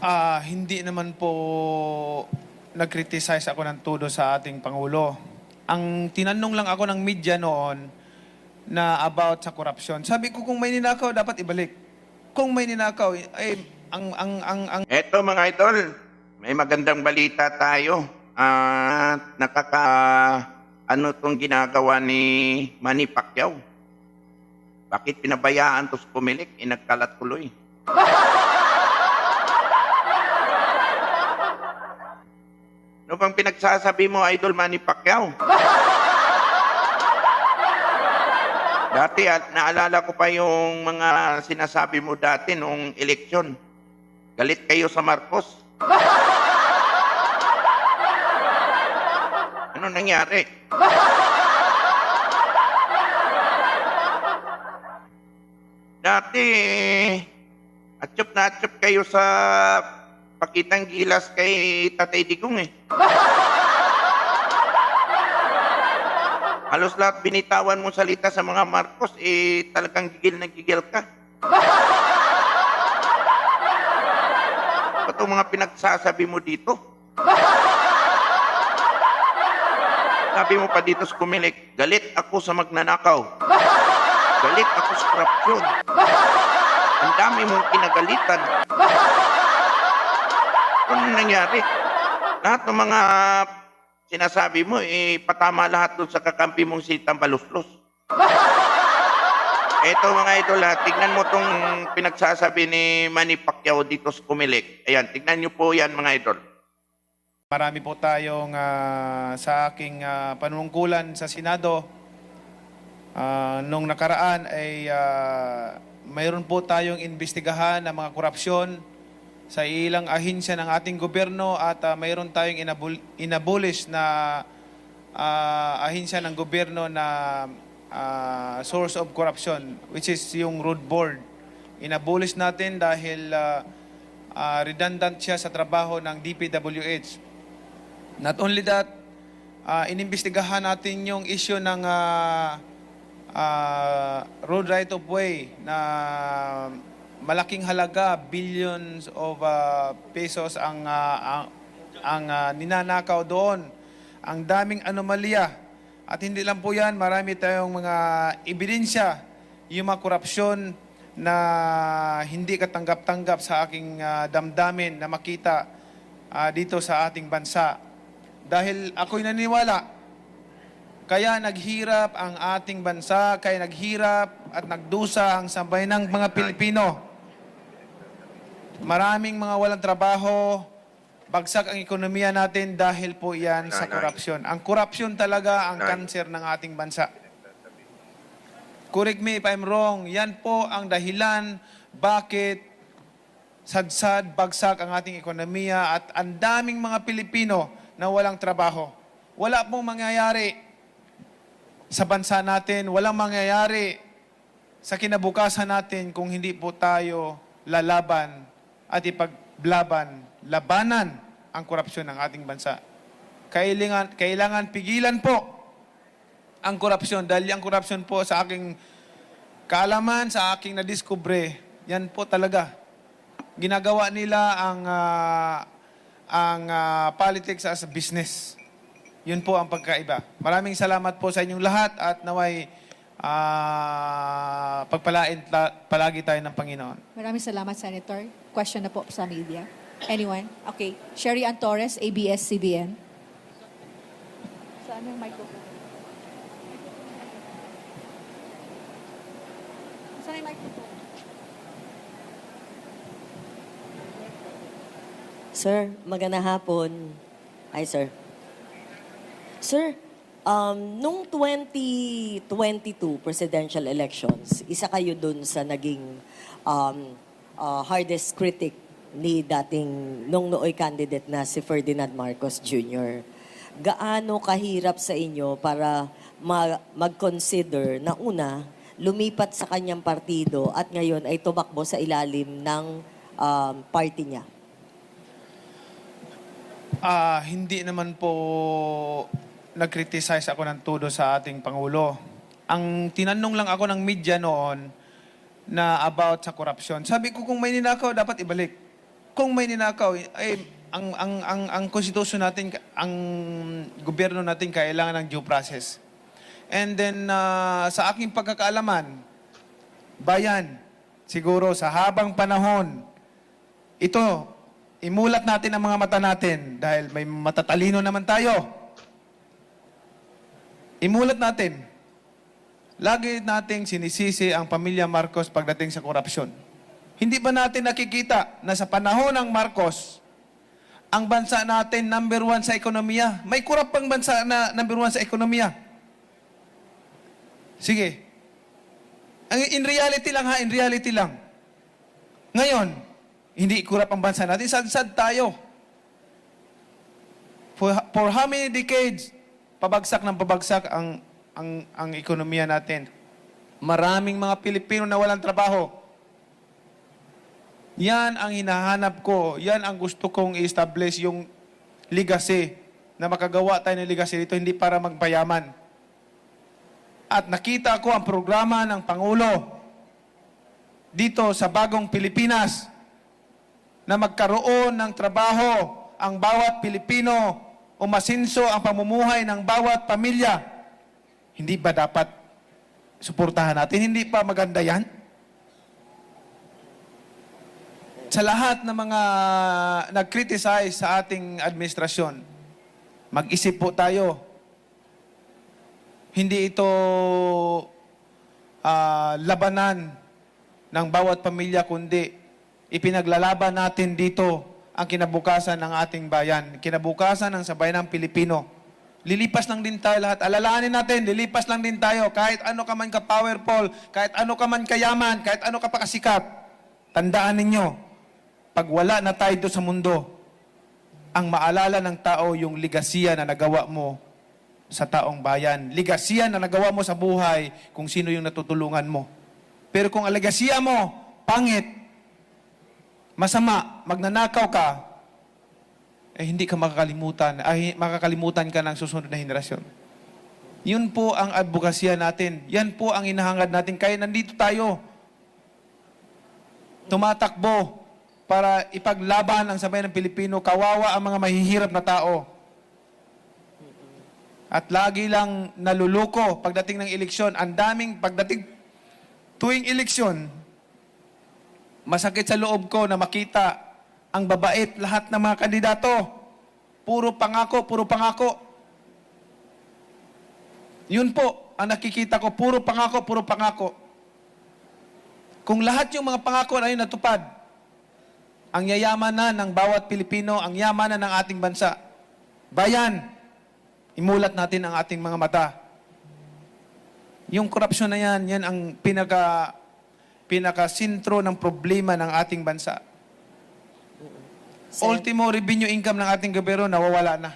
Ah, hindi naman po nag-criticize ako ng todo sa ating Pangulo. Ang tinanong lang ako ng media noon na about sa korupsyon. Sabi ko kung may ninakaw, dapat ibalik. Kung may ninakaw, ay ang ang ang ang Eto mga idol, may magandang balita tayo. At nakaka ano tong ginagawa ni Manny Pacquiao. Bakit pinabayaan to pumilik? Inagkalat tuloy. Ano bang pinagsasabi mo, Idol Manny Pacquiao? Dati, at naalala ko pa yung mga sinasabi mo dati nung eleksyon. Galit kayo sa Marcos. Ano nangyari? Dati, atsyop na atsyop kayo sa pakitang gilas kay Tatay Digong eh. Halos lahat binitawan mo salita sa mga Marcos, eh talagang gigil na gigil ka. Ba't mga pinagsasabi mo dito? Sabi mo pa dito sa kumilik, galit ako sa magnanakaw. Galit ako sa korupsyon. Ang dami mong kinagalitan. Ano nangyari? Lahat ng mga sinasabi mo, eh, patama lahat doon sa kakampi mong si Tambaluslos. Eto mga idol, ha, tignan mo tong pinagsasabi ni Manny Pacquiao dito sa Kumilik. Ayan, tignan nyo po yan mga idol. marami po tayong ah, sa aking ah, panunungkulan sa Senado ah, nung nakaraan ay ah, mayroon po tayong investigahan ng mga korupsyon sa ilang ahensya ng ating gobyerno at ah, mayroon tayong inabul- inabolish na ah, ahensya ng gobyerno na ah, source of corruption which is yung road board. Inabolish natin dahil ah, ah, redundant siya sa trabaho ng DPWH. Not only that, ah, inimbestigahan natin yung issue ng ah, ah, road right of way na malaking halaga, billions of ah, pesos ang ah, ang, ah, ninanakaw doon. Ang daming anomalya. At hindi lang po yan, marami tayong mga ebidensya, yung mga korupsyon na hindi katanggap-tanggap sa aking ah, damdamin na makita ah, dito sa ating bansa. Dahil ako'y naniniwala, kaya naghirap ang ating bansa, kaya naghirap at nagdusa ang sambayanang mga Pilipino. Maraming mga walang trabaho, bagsak ang ekonomiya natin dahil po yan sa korupsyon. Ang korupsyon talaga ang kanser ng ating bansa. Correct me if I'm wrong, yan po ang dahilan bakit sadsad, bagsak ang ating ekonomiya at ang daming mga Pilipino na walang trabaho. Wala pong mangyayari sa bansa natin, walang mangyayari sa kinabukasan natin kung hindi po tayo lalaban at ipaglaban, labanan ang korupsyon ng ating bansa. Kailangan, kailangan pigilan po ang korupsyon dahil ang korupsyon po sa aking kaalaman, sa aking nadiskubre, yan po talaga. Ginagawa nila ang ah, ang ah, politics as a business. Yun po ang pagkaiba. Maraming salamat po sa inyong lahat at naway ah, pagpalain ta- palagi tayo ng Panginoon. Maraming salamat, Senator. Question na po sa media. Anyone? Okay. Sherry Ann Torres, ABS-CBN. Saan yung microphone? Saan yung microphone? Sir, magandang hapon. Hi, sir. Sir, um, nung 2022 presidential elections, isa kayo dun sa naging um, uh, hardest critic ni dating nung nooy candidate na si Ferdinand Marcos Jr. Gaano kahirap sa inyo para ma- mag-consider na una, lumipat sa kanyang partido at ngayon ay tumakbo sa ilalim ng um, party niya? Ah, hindi naman po nag-criticize ako ng todo sa ating Pangulo. Ang tinanong lang ako ng media noon na about sa korupsyon. Sabi ko kung may ninakaw, dapat ibalik. kung may ninakaw, ay ang ang ang ang konstitusyon natin, ang gobyerno natin kailangan ng due process. And then ah, sa aking pagkakaalaman, bayan, siguro sa habang panahon, ito, imulat natin ang mga mata natin dahil may matatalino naman tayo. Imulat natin. Lagi nating sinisisi ang pamilya Marcos pagdating sa korupsyon. Hindi ba natin nakikita na sa panahon ng Marcos, ang bansa natin number one sa ekonomiya? May kurap pang bansa na number one sa ekonomiya. Sige. In reality lang ha, in reality lang. Ngayon, hindi kurap ang bansa natin, sad-sad tayo. For, for how many decades, pabagsak ng pabagsak ang, ang, ang ekonomiya natin. Maraming mga Pilipino na walang trabaho. Yan ang hinahanap ko. Yan ang gusto kong i-establish yung legacy na makagawa tayo ng legacy dito, hindi para magpayaman. At nakita ko ang programa ng Pangulo dito sa bagong Pilipinas na magkaroon ng trabaho ang bawat Pilipino o masinso ang pamumuhay ng bawat pamilya. Hindi ba dapat suportahan natin? Hindi pa maganda yan? Sa lahat ng mga nag-criticize sa ating administrasyon, mag-isip po tayo. Hindi ito ah, labanan ng bawat pamilya, kundi ipinaglalaban natin dito ang kinabukasan ng ating bayan, kinabukasan ng sabayan ng Pilipino. Lilipas lang din tayo lahat. Alalahanin natin, lilipas lang din tayo. Kahit ano ka man ka-powerful, kahit ano ka man kayaman, kahit ano ka pa kasikat. Tandaan ninyo, pag wala na tayo doon sa mundo, ang maalala ng tao yung ligasiya na nagawa mo sa taong bayan. Ligasiya na nagawa mo sa buhay kung sino yung natutulungan mo. Pero kung ang ligasiya mo, pangit, masama, magnanakaw ka, eh hindi ka makakalimutan, ay makakalimutan ka ng susunod na henerasyon. Yun po ang advokasya natin. Yan po ang inahangad natin. Kaya nandito tayo. Tumatakbo para ipaglaban ang sabayan ng Pilipino. Kawawa ang mga mahihirap na tao. At lagi lang naluluko pagdating ng eleksyon. Ang daming pagdating tuwing eleksyon, masakit sa loob ko na makita ang babait lahat ng mga kandidato. Puro pangako, puro pangako. Yun po, ang nakikita ko, puro pangako, puro pangako. Kung lahat yung mga pangako ay natupad, ang yayaman na ng bawat Pilipino, ang yaman na ng ating bansa. Bayan, imulat natin ang ating mga mata. Yung korupsyon na yan, yan ang pinaka, pinaka-sintro ng problema ng ating bansa. Ultimo revenue income ng ating gobyerno nawawala na.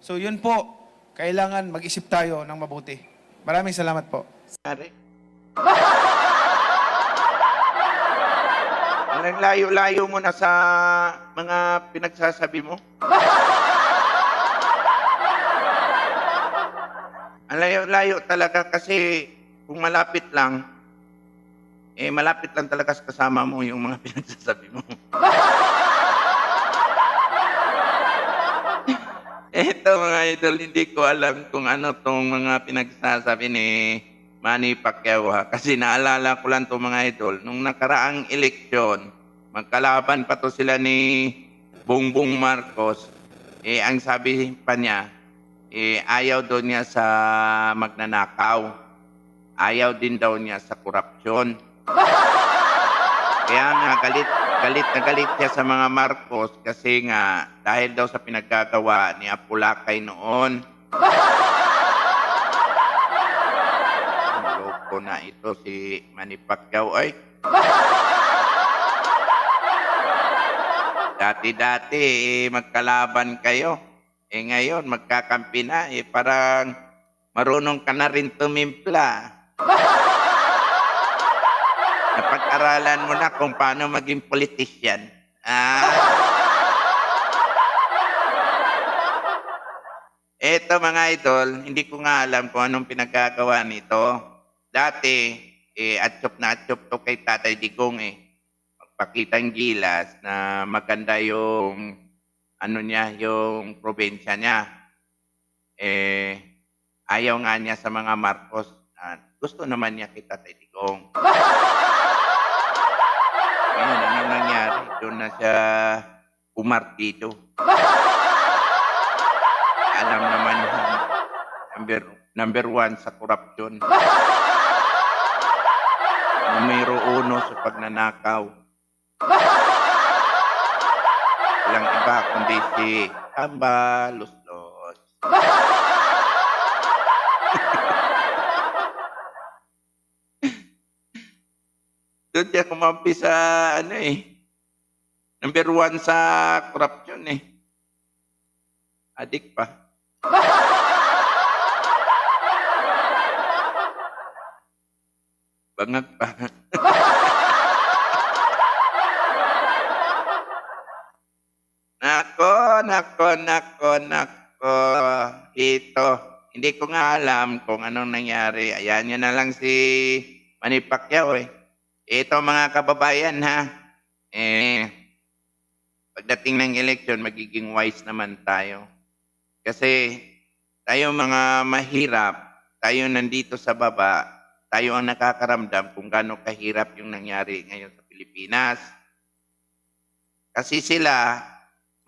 So yun po, kailangan mag-isip tayo ng mabuti. Maraming salamat po. Pare. Ang layo-layo mo na sa mga pinagsasabi mo. Ang layo-layo talaga kasi kung malapit lang, eh malapit lang talaga sa kasama mo yung mga pinagsasabi mo. Eto mga idol, hindi ko alam kung ano tong mga pinagsasabi ni Manny Pacquiao ha. Kasi naalala ko lang tong mga idol, nung nakaraang eleksyon, magkalaban pa to sila ni Bongbong Marcos. Eh, ang sabi pa niya, eh, ayaw daw niya sa magnanakaw. Ayaw din daw niya sa korupsyon. Kaya nga, galit, galit na galit siya sa mga Marcos kasi nga, dahil daw sa pinaggagawa ni Apulakay noon. Loko na ito si Manny Pacquiao ay. Dati-dati, eh, magkalaban kayo. Eh ngayon, magkakampi na. Eh parang marunong ka na rin tumimpla. Napag-aralan mo na kung paano maging politician. Ah. Eto mga idol, hindi ko nga alam kung anong pinagkagawa nito. Dati, eh, atsyop na atsyop to kay Tatay Digong eh. magpakitang gilas na maganda yung ano niya, yung probinsya niya. Eh, ayaw nga niya sa mga Marcos. Ah, gusto naman niya kita Digong. Ano nangyari? Doon na siya umartido. Alam naman niya, number, number one sa korupsyon. Numero uno sa pagnanakaw. Walang iba kundi si Amba Luslos. Doon siya kumampi sa ano eh. Number one sa korupsyon eh. Adik pa. Bangag pa. nako, nako, nako, nako. Ito. Hindi ko nga alam kung anong nangyari. Ayan nyo na lang si Manny Pacquiao eh. Ito mga kababayan ha. Eh, pagdating ng election, magiging wise naman tayo. Kasi tayo mga mahirap, tayo nandito sa baba, tayo ang nakakaramdam kung gaano kahirap yung nangyari ngayon sa Pilipinas. Kasi sila,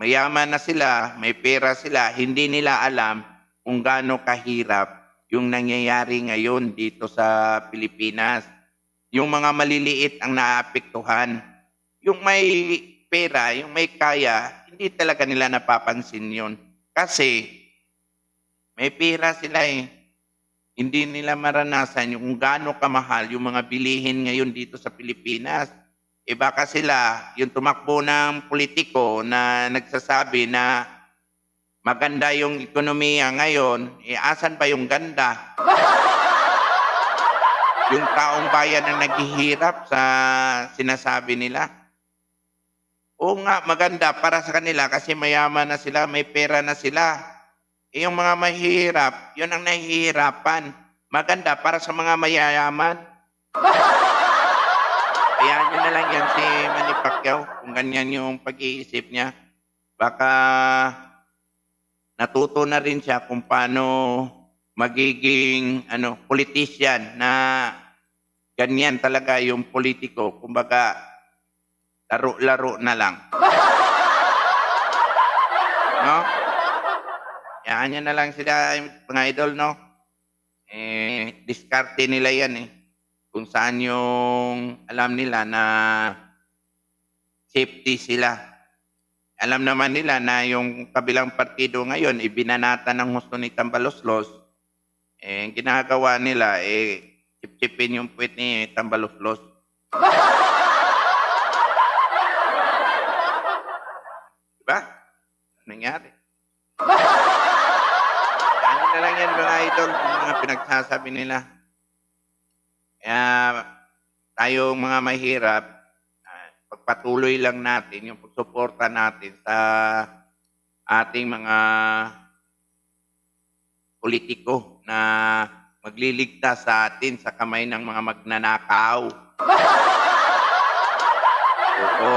mayaman na sila, may pera sila, hindi nila alam kung gaano kahirap yung nangyayari ngayon dito sa Pilipinas. Yung mga maliliit ang naapektuhan. Yung may pera, yung may kaya, hindi talaga nila napapansin yun. Kasi may pera sila eh. Hindi nila maranasan yung gaano kamahal yung mga bilihin ngayon dito sa Pilipinas. E baka sila, yung tumakbo ng politiko na nagsasabi na maganda yung ekonomiya ngayon, e asan ba yung ganda? yung taong bayan ang naghihirap sa sinasabi nila. Oo nga, maganda para sa kanila kasi mayaman na sila, may pera na sila. Eh, yung mga mahihirap, yun ang nahihirapan. Maganda para sa mga mayayaman. Kaya nyo na lang yan si Manny Pacquiao kung ganyan yung pag-iisip niya. Baka natuto na rin siya kung paano magiging ano politician na ganyan talaga yung politiko. Kumbaga, laro-laro na lang. No? Yan na lang sila, mga idol, no? Eh, diskarte nila yan eh. Kung saan yung alam nila na safety sila. Alam naman nila na yung kabilang partido ngayon, ibinanata ng gusto ni Tambaloslos, eh, ginagawa nila, eh, chip-chipin yung puwet ni Tambaloslos. Diba? Nangyari. Ano na lang yan mga idol, yung mga pinagsasabi nila. Kaya tayong mga mahirap, ah, pagpatuloy lang natin yung pagsuporta natin sa ating mga politiko na magliligtas sa atin sa kamay ng mga magnanakaw. Oo.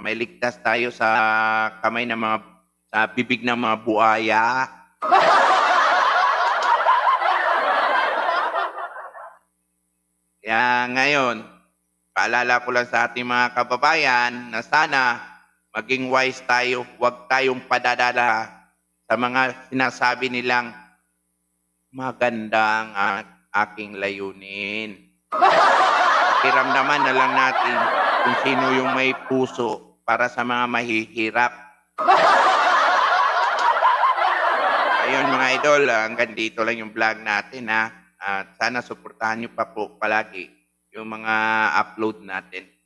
May ligtas tayo sa kamay ng mga sa bibig ng mga buaya. Kaya ngayon, paalala ko lang sa ating mga kababayan na sana maging wise tayo, huwag tayong padadala sa mga sinasabi nilang magandang ang aking layunin. Pakiramdaman na lang natin kung sino yung may puso para sa mga mahihirap. Ayun mga idol, ah, hanggang dito lang yung vlog natin ha. At sana suportahan nyo pa po palagi yung mga upload natin.